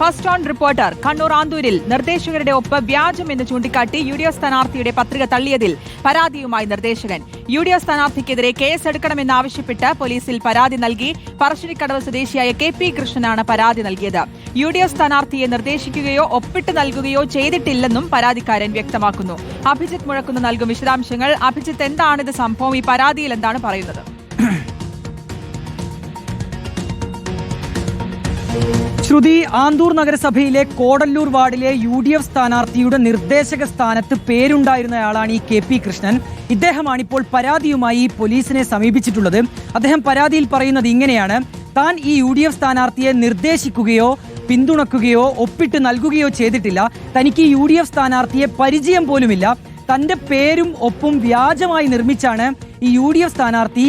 First on reporter Kannur ആന്തൂരിൽ നിർദ്ദേശകരുടെ ഒപ്പ് വ്യാജമെന്ന് ചൂണ്ടിക്കാട്ടി യു ഡി എഫ് സ്ഥാനാർത്ഥിയുടെ പത്രിക തള്ളിയതിൽ പരാതിയുമായി നിർദ്ദേശകൻ. യു ഡി എഫ് സ്ഥാനാർത്ഥിക്കെതിരെ കേസെടുക്കണമെന്നാവശ്യപ്പെട്ട് പോലീസിൽ പരാതി നൽകി പറശ്ശിനിക്കടവ് സ്വദേശിയായ കെ പി കൃഷ്ണനാണ് പരാതി നൽകിയത്. യു ഡി എഫ് സ്ഥാനാർത്ഥിയെ നിർദ്ദേശിക്കുകയോ ഒപ്പിട്ട് നൽകുകയോ ചെയ്തിട്ടില്ലെന്നും പരാതിക്കാരൻ വ്യക്തമാക്കുന്നു. അഭിജിത്ത് മുഴക്കുന്ന് നൽകും വിശദാംശങ്ങൾ. അഭിജിത്ത് എന്താണിത് സംഭവം? ഈ പരാതിയിൽ എന്താണ് പറയുന്നത്? ശ്രുതി ആന്തൂർ നഗരസഭയിലെ കോടല്ലൂർ വാർഡിലെ യു ഡി എഫ് സ്ഥാനാർത്ഥിയുടെ നിർദ്ദേശക സ്ഥാനത്ത് പേരുണ്ടായിരുന്നയാളാണ് ഈ കെ പി കൃഷ്ണൻ. ഇദ്ദേഹമാണ് ഇപ്പോൾ പരാതിയുമായി പോലീസിനെ സമീപിച്ചിട്ടുള്ളത്. അദ്ദേഹം പരാതിയിൽ പറയുന്നത് ഇങ്ങനെയാണ്. താൻ ഈ യു ഡി എഫ് സ്ഥാനാർത്ഥിയെ നിർദ്ദേശിക്കുകയോ പിന്തുണക്കുകയോ ഒപ്പിട്ട് നൽകുകയോ ചെയ്തിട്ടില്ല. തനിക്ക് യു ഡി എഫ് സ്ഥാനാർത്ഥിയെ പരിചയം പോലുമില്ല. തന്റെ പേരും ഒപ്പും വ്യാജമായി നിർമ്മിച്ചാണ് ഈ യു ഡി എഫ് സ്ഥാനാർത്ഥി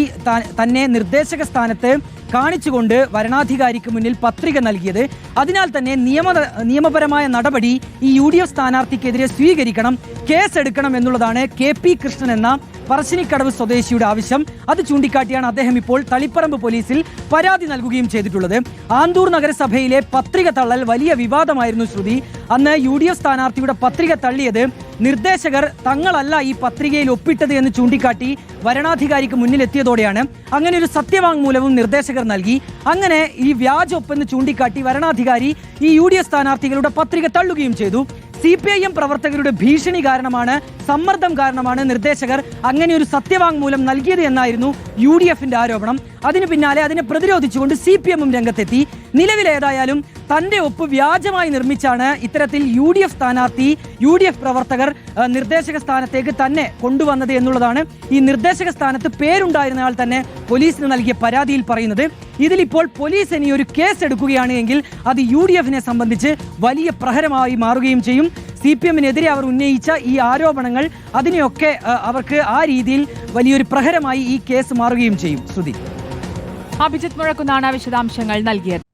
തന്നെ നിർദ്ദേശക സ്ഥാനത്ത് കാണിച്ചുകൊണ്ട് വരണാധികാരിക്ക് മുന്നിൽ പത്രിക നൽകിയത്. അതിനാൽ തന്നെ നിയമ നിയമപരമായ നടപടി ഈ യു ഡി എഫ് സ്ഥാനാർത്ഥിക്കെതിരെ സ്വീകരിക്കണം കേസെടുക്കണം എന്നുള്ളതാണ് കെ പി കൃഷ്ണൻ എന്ന പറശ്ശിനിക്കടവ് സ്വദേശിയുടെ ആവശ്യം. അത് ചൂണ്ടിക്കാട്ടിയാണ് അദ്ദേഹം ഇപ്പോൾ തളിപ്പറമ്പ് പോലീസിൽ പരാതി നൽകുകയും ചെയ്തിട്ടുള്ളത്. ആന്തൂർ നഗരസഭയിലെ പത്രിക തള്ളൽ വലിയ വിവാദമായിരുന്നു ശ്രുതി. അന്ന് യു ഡി എഫ് സ്ഥാനാർത്ഥിയുടെ പത്രിക തള്ളിയത് നിർദ്ദേശകർ തങ്ങളല്ല ഈ പത്രികയിൽ ഒപ്പിട്ടത് എന്ന് ചൂണ്ടിക്കാട്ടി വരണാധികാരിക്ക് മുന്നിലെത്തിയതോടെയാണ്. അങ്ങനെ ഒരു സത്യവാങ്മൂലവും നിർദ്ദേശകർ നൽകി. അങ്ങനെ ഈ വ്യാജ ഒപ്പെന്ന് ചൂണ്ടിക്കാട്ടി വരണാധികാരി ഈ യു ഡി എഫ് സ്ഥാനാർത്ഥികളുടെ പത്രിക തള്ളുകയും ചെയ്തു. സി പി ഐ എം പ്രവർത്തകരുടെ ഭീഷണി കാരണമാണ് സമ്മർദ്ദം കാരണമാണ് നിർദ്ദേശകർ അങ്ങനെ ഒരു സത്യവാങ്മൂലം നൽകിയത് എന്നായിരുന്നു യു ഡി എഫിന്റെ ആരോപണം. അതിന് പിന്നാലെ അതിനെ പ്രതിരോധിച്ചുകൊണ്ട് സി പി എമ്മും രംഗത്തെത്തി. നിലവിലേതായാലും തന്റെ ഒപ്പ് വ്യാജമായി നിർമ്മിച്ചാണ് ഇത്തരത്തിൽ യു ഡി എഫ് സ്ഥാനാർത്ഥി യു ഡി എഫ് പ്രവർത്തകർ നിർദ്ദേശക സ്ഥാനത്തേക്ക് തന്നെ കൊണ്ടുവന്നത് എന്നുള്ളതാണ്. ഈ നിർദ്ദേശക സ്ഥാനത്ത് പേരുണ്ടായിരുന്നാൽ തന്നെ പോലീസിന് നൽകിയ പരാതിയിൽ പറയുന്നത്. ഇതിലിപ്പോൾ പോലീസ് ഇനി ഒരു കേസ് എടുക്കുകയാണ് എങ്കിൽ അത് യു ഡി എഫിനെ സംബന്ധിച്ച് വലിയ പ്രഹരമായി മാറുകയും ചെയ്യും. സി പി എമ്മിനെതിരെ അവർ ഉന്നയിച്ച ഈ ആരോപണങ്ങൾ അതിനെയൊക്കെ അവർക്ക് ആ രീതിയിൽ വലിയൊരു പ്രഹരമായി ഈ കേസ് മാറുകയും ചെയ്യും. ശ്രുതി അഭിജിത് മുഴക്കുന്നാണ് വിശദാംശങ്ങൾ നൽകിയത്.